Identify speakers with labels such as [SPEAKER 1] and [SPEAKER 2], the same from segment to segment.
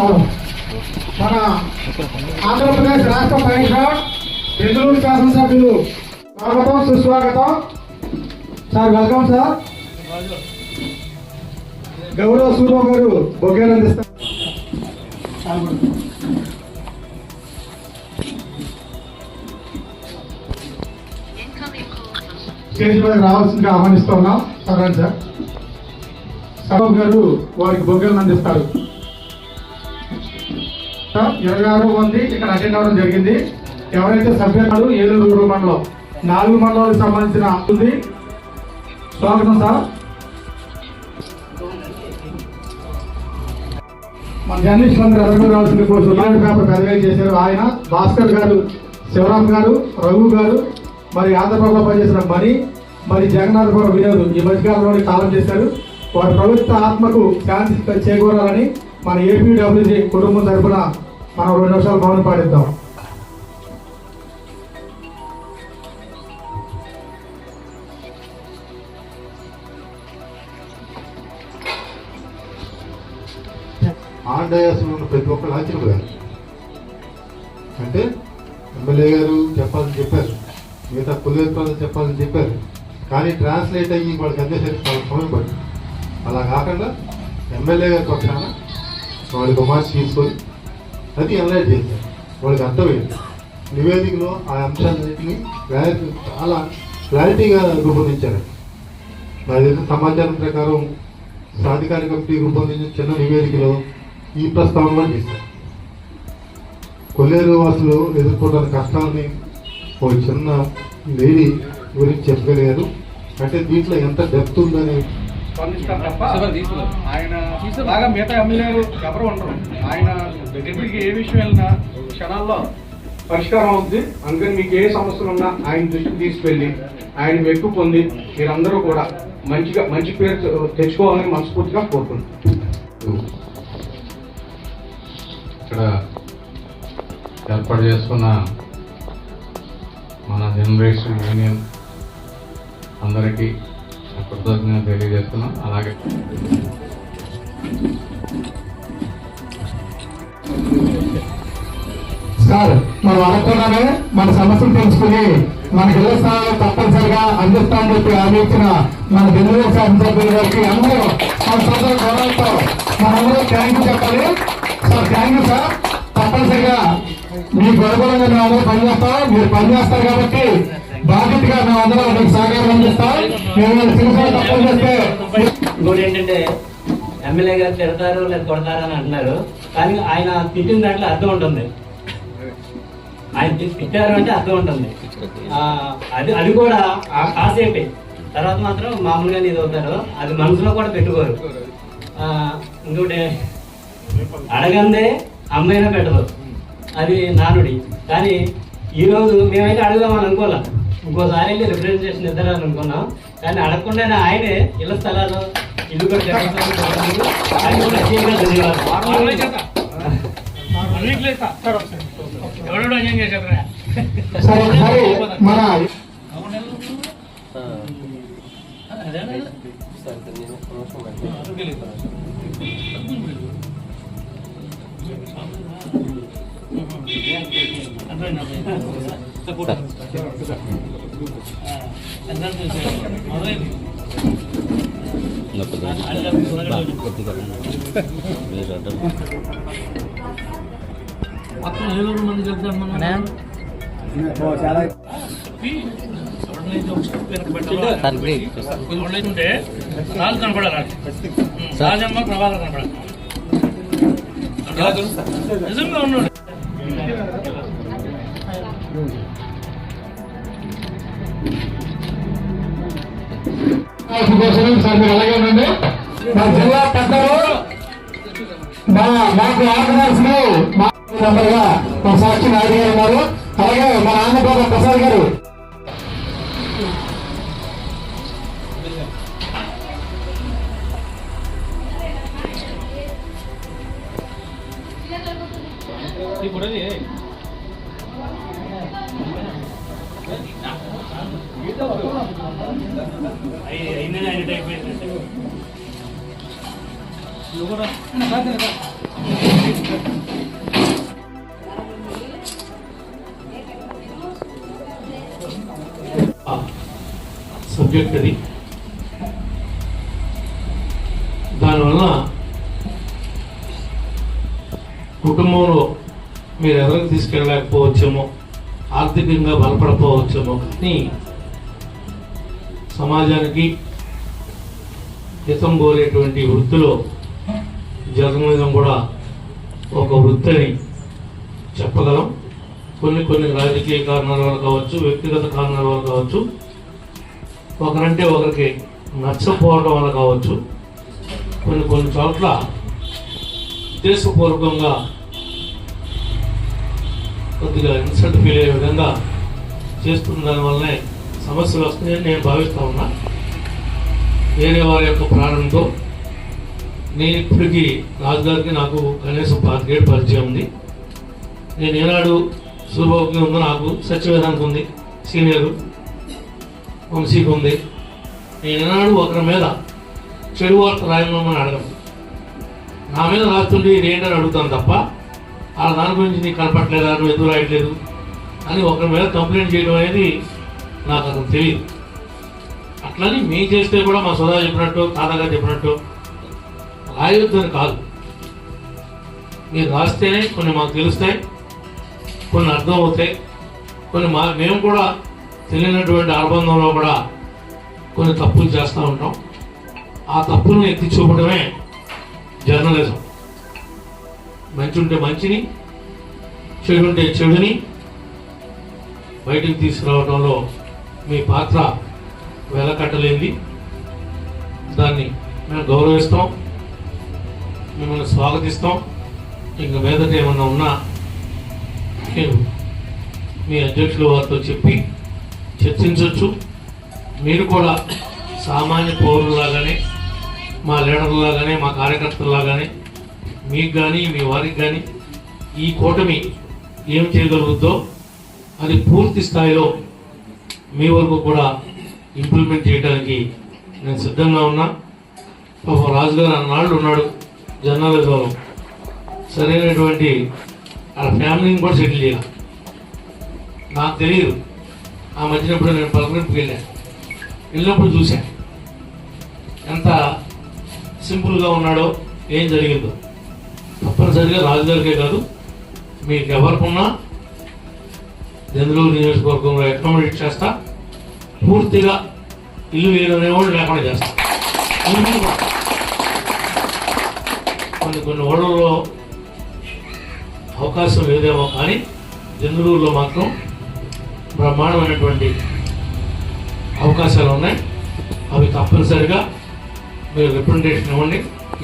[SPEAKER 1] మన ఆంధ్రప్రదేశ్ రాష్ట్ర పరీక్ష బెంగళూరు శాసనసభ్యులు స్వాగతం సుస్వాగతం. Sir welcome sir. గౌరవ సూర్య గారు బొగ్గేలు అందిస్తారు స్టేజ్ మీద రావాల్సిందిగా ఆహ్వానిస్తూ ఉన్నాం. సరే సార్. సభ గారు వారికి బొగ్గలను అందిస్తారు ఇరవై ఆరు మంది ఇక్కడ అటెండ్ అవ్వడం జరిగింది. ఎవరైతే సభ్యులు ఏలూరు మండలం. నాలుగు మండలాలకు సంబంధించిన ఉంది. స్వాగతం సార్. మన జర్నలిస్ట్ అందరూ ఎదురు రావాల్సిన కోసం ఉల్లాడి పేపర్ పెద్దగా చేశారు. ఆయన భాస్కర్ గారు శివరాం గారు రఘు గారు మరి ఆంధ్రప్రభలో పనిచేసిన మణి మరి జగన్నాథపురం వినోద్. ఈ మధ్యకాలంలోనే కాలం చేశారు. వారి ప్రభుత్వ ఆత్మకు శాంతి చేకూరాలని మన ఏపీడబ్ల్యూజీ కుటుంబం తరఫున మనం రెండు నిమిషాలు మౌనం పాటిద్దాం.
[SPEAKER 2] ఆండయాసంలో ఉన్న ప్రతి ఒక్కరు ఆశ్చర్యపోయారు అంటే ఎమ్మెల్యే గారు చెప్పాలని చెప్పారు. మిగతా కులేత్వాలు చెప్పాలని చెప్పారు. కానీ ట్రాన్స్లేట్ అయ్యి వాళ్ళకి అందేసరికి చాలా సమయం పడుతుంది. అలా కాకుండా ఎమ్మెల్యే గారి పక్షాన వాళ్ళకి మార్చి తీసుకొని అది ఎన్లైట్ చేశారు వాళ్ళకి అర్థమైంది. నివేదికలో ఆ అంశాలన్నింటినీ క్లారిటీ చాలా క్లారిటీగా రూపొందించారు. నాకు తెలిసిన సమాచారం ప్రకారం సాధికార కమిటీ రూపొందించిన చిన్న నివేదికలో ఈ ప్రస్తావన చేశారు. కొల్లేరు వాసులు ఎదుర్కొంటున్న కష్టాలని ఒక చిన్న లేడీ గురించి చెప్పగలిగారు. అంటే దీంట్లో ఎంత డెప్త్ ఉందని
[SPEAKER 1] స్పందిస్తారు తప్ప ఆయన బాగా మిగతా ఎమ్మెల్యేలు ఎవరు ఉండరు. ఆయన దగ్గరికి ఏ విషయం వెళ్ళినా క్షణాల్లో పరిష్కారం అవుతుంది అందుకని మీకు ఏ సమస్యలు ఉన్నా ఆయన దృష్టికి తీసుకెళ్ళి ఆయన మెప్పు పొంది మీరందరూ కూడా మంచిగా మంచి పేరు తెచ్చుకోవాలని మనస్ఫూర్తిగా కోరుకుంటున్నాను
[SPEAKER 3] ఇక్కడ ఏర్పాటు చేసుకున్న మన జనరేషన్ యూనియన్ అందరికీ కృతజ్ఞత తెలియజేస్తున్నాం. అలాగే
[SPEAKER 1] సార్ మనం అనుకున్నామే మన సమస్యలు తెలుసుకుని మన ఇళ్ళ స్థానాలు తప్పనిసరిగా అందిస్తామని చెప్పి హామీ ఇచ్చిన మన బెంగళూరు శాసనసభ్యుల గారికి అందరూ మన సొంత గౌరవంతో మనందరూ థ్యాంక్ యూ చెప్పాలి. Sir thank you sir. తప్పనిసరిగా మీకు అనుకూలంగా మేము అందరూ పనిచేస్తాం. మీరు పనిచేస్తారు కాబట్టి బాధ్యతగా మా అందరం మీకు సహకారం అందిస్తాం. మేము తప్పని చేస్తే
[SPEAKER 4] ఇంకోటి ఏంటంటే ఎమ్మెల్యే గారు తిడతారు లేదా కొడతారు అని అంటున్నారు. కానీ ఆయన తిట్టిన దాంట్లో అర్థం ఉంటుంది. ఆయన తిట్టారు అంటే అర్థం ఉంటుంది. అది అది కూడా కాసేపే తర్వాత మాత్రం మామూలుగా ఇది అవుతారు. అది మనసులో కూడా పెట్టుకోరు. ఇంకోటి అడగందే అమ్మైనా పెట్టదు. అది నానుడి. కానీ ఈరోజు మేమైతే అడుగుదామని అనుకోలే ఇంకోసారి వెళ్ళి రిప్రజెంటేషన్ ఇద్దరు అనుకున్నాం. కానీ అడగకుండానే ఆయనే ఇళ్ళ స్థలాలు ఇల్లు కూడా ధన్యవాదాలు.
[SPEAKER 5] ఉంటే రాజు కనపడాలి రాజమ్మ ప్రభావం కనపడాలి నిజంగా ఉన్నాడు.
[SPEAKER 1] అలాగే ఉండండి మా జిల్లా పెద్దలు మా మాకు ఆర్గనైజ్ మా మెంబర్గా మా సాక్షి నాయుడు గారు ఉన్నారు అలాగే మా ఆంధ్రప్రదేశ్ ప్రసాద్ గారు
[SPEAKER 5] ఇప్పుడు సబ్జెక్ట్ అది. దానివల్ల కుటుంబంలో మీరు ఎవరికి తీసుకెళ్ళలేకపోవచ్చేమో ఆర్థికంగా బలపడపోవచ్చేమో కానీ సమాజానికి హితం కోరేటువంటి వృత్తిలో జర్నలిజం కూడా ఒక వృత్తి అని చెప్పగలం. కొన్ని కొన్ని రాజకీయ కారణాల వల్ల కావచ్చు వ్యక్తిగత కారణాల వల్ల కావచ్చు ఒకరంటే ఒకరికి నచ్చకపోవడం వల్ల కావచ్చు కొన్ని కొన్ని చోట్ల ఉద్దేశపూర్వకంగా కొద్దిగా ఇన్సల్ట్ ఫీల్ అయ్యే విధంగా చేస్తున్న దానివల్లనే సమస్యలు వస్తాయని నేను భావిస్తా ఉన్నా. వేరే వారి యొక్క ప్రాణంతో నేను ఇప్పటికీ రాజుగారికి నాకు కనీసం పాతికేడు పరిచయం ఉంది. నేను ఏనాడు సూర్యబాబుకి ఉందో నాకు సత్యవేదానికి ఉంది సీనియరు వంశీకి ఉంది. నేను ఏనాడు ఒకరి మీద చెడు వార్త రాయమని అడగను. నా మీద రాస్తుంటే ఇది ఏంటని అడుగుతాను తప్ప ఆ దాని గురించి నీకు కనపట్లేదా నువ్వు ఎందుకు రాయట్లేదు? అని ఒకరి మీద కంప్లైంట్ చేయడం అనేది నాకు అసలు తెలియదు అట్లని మేము చేస్తే కూడా మా సోదా చెప్పినట్టు తాతగారు చెప్పినట్టు రాయొద్దని కాదు. మీరు రాస్తేనే కొన్ని మాకు తెలుస్తాయి కొన్ని అర్థం అవుతాయి కొన్ని మా మేము కూడా తెలియనటువంటి అనుబంధంలో కూడా కొన్ని తప్పులు చేస్తూ ఉంటాం. ఆ తప్పులను ఎత్తి చూపడమే జర్నలిజం. మంచి ఉంటే మంచిని చెడు ఉంటే చెడుని బయటికి తీసుకురావడంలో మీ పాత్ర వెలకట్టలేంది దాన్ని మేము గౌరవిస్తాం. మిమ్మల్ని స్వాగతిస్తాం. ఇంక మీదట ఏమన్నా ఉన్నా మీరు మీ అధ్యక్షుల వారితో చెప్పి చర్చించవచ్చు మీరు కూడా సామాన్య పౌరులాగానే మా లీడర్లాగానే మా కార్యకర్తలాగానే మీకు కానీ మీ వారికి కానీ ఈ కూటమి ఏం చేయగలుగుద్దో అది పూర్తి స్థాయిలో మీ వరకు కూడా ఇంప్లిమెంట్ చేయడానికి నేను సిద్ధంగా ఉన్నా. పాపం రాజుగారు అన్నాళ్ళు ఉన్నాడు జర్నలిజంలో సరైనటువంటి ఆ ఫ్యామిలీని కూడా సెటిల్ చేయాలి. నాకు తెలియదు ఆ మధ్యనప్పుడు నేను పలకరింపుకి వెళ్ళాను. వెళ్ళినప్పుడు చూశాను. ఎంత సింపుల్గా ఉన్నాడో ఏం జరిగిందో. తప్పనిసరిగా రాజుగారికే కాదు మీకు ఎవరికున్నా చంద్రూరు నియోజకవర్గంలో అకామిడేట్ చేస్తా పూర్తిగా ఇల్లు వేరనేవాళ్ళు లేకుండా చేస్తా. కొన్ని కొన్ని ఓళ్ళలో అవకాశం లేదేమో కానీ చంద్రూరులో మాత్రం బ్రహ్మాండమైనటువంటి అవకాశాలు ఉన్నాయి. అవి తప్పనిసరిగా మీరు రిప్రజెంటేషన్ ఇవ్వండి.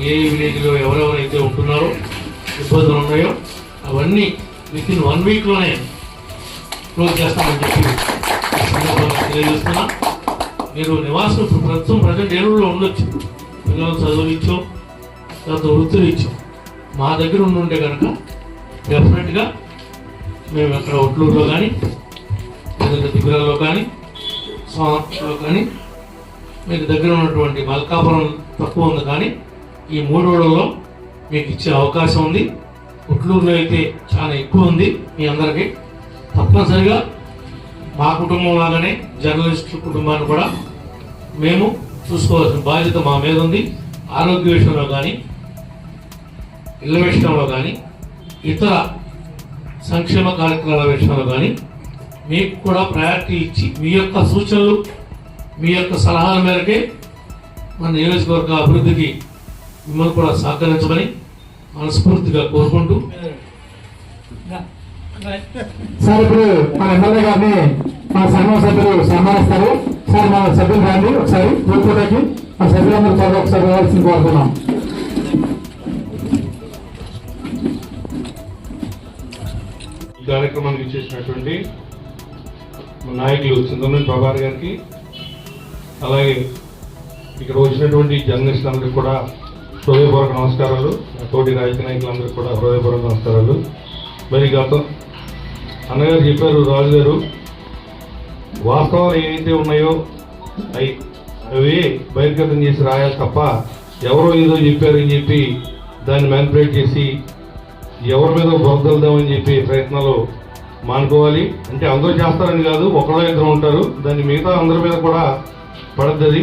[SPEAKER 5] ఏ విలేజ్లో ఎవరెవరైతే ఉంటున్నారో ఇబ్బందులు ఉన్నాయో అవన్నీ విత్ ఇన్ వన్ వీక్లోనే క్లోజ్ చేస్తామని చెప్పి తెలియజేస్తున్నా. మీరు నివాసం ఇప్పుడు ప్రస్తుతం ప్రజెంట్ ఏలూరులో ఉండొచ్చు. పిల్లలు చదువునిచ్చో ఇచ్చో తర్వాత వృత్తులు ఇచ్చో. మా దగ్గర ఉండి ఉంటే కనుక డెఫినెట్గా మేము అక్కడ ఒట్లూరులో కానీ లేదంటే దిగులలో కానీ సోమలో కానీ మీకు దగ్గర ఉన్నటువంటి మల్కాపురం తక్కువ ఉంది కానీ ఈ మూడు రోజుల్లో మీకు ఇచ్చే అవకాశం ఉంది. ఉట్లూరులో అయితే చాలా ఎక్కువ ఉంది మీ అందరికీ. తప్పనిసరిగా మా కుటుంబం లాగానే జర్నలిస్ట్ కుటుంబాన్ని కూడా మేము చూసుకోవాల్సిన బాధ్యత మా మీద ఉంది. ఆరోగ్య విషయంలో కానీ ఇళ్ళ విషయంలో కానీ ఇతర సంక్షేమ కార్యక్రమాల విషయంలో కానీ మీకు కూడా ప్రయారిటీ ఇచ్చి మీ యొక్క సూచనలు మీ యొక్క సలహాల మేరకే మన నియోజకవర్గ అభివృద్ధికి మిమ్మల్ని కూడా సహకరించమని మనస్ఫూర్తిగా కోరుకుంటూ
[SPEAKER 1] సార్ ఇప్పుడు మన ఎమ్మెల్యే గారిని మా సంఘం సభ్యులు సన్మానిస్తారు. సార్ మన సభ్యులు రండి ఒకసారి. కూర్చోడానికి మా సభ్యులందరూ త్వరగా ఒకసారి రావాల్సింది కోరుతున్నాం
[SPEAKER 6] ఈ కార్యక్రమానికి ఇచ్చేసినటువంటి నాయకులు చింతమనేని ప్రభాకర్ గారికి అలాగే ఇక్కడ వచ్చినటువంటి జర్నలిస్టులందరికీ కూడా హృదయపూర్వక నమస్కారాలు. తోటి రాజకీయ నాయకులందరికీ కూడా హృదయపూర్వక నమస్కారాలు. మరి గతం అన్నగారు చెప్పారు రాజు గారు వాస్తవాలు ఏవైతే ఉన్నాయో అవి అవి బహిర్గతం చేసి రాయాలి తప్ప ఎవరో ఏదో చెప్పారని చెప్పి దాన్ని మ్యానిపులేట్ చేసి ఎవరి మీద బొద్దలుదామని చెప్పి ప్రయత్నాలు మానుకోవాలి. అంటే అందరూ చేస్తారని కాదు ఒకళ్ళో ఇద్దరు ఉంటారు. దాన్ని మిగతా అందరి మీద కూడా పడద్దది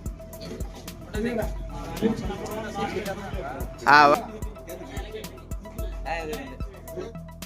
[SPEAKER 7] ఆ,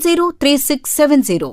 [SPEAKER 8] 703670.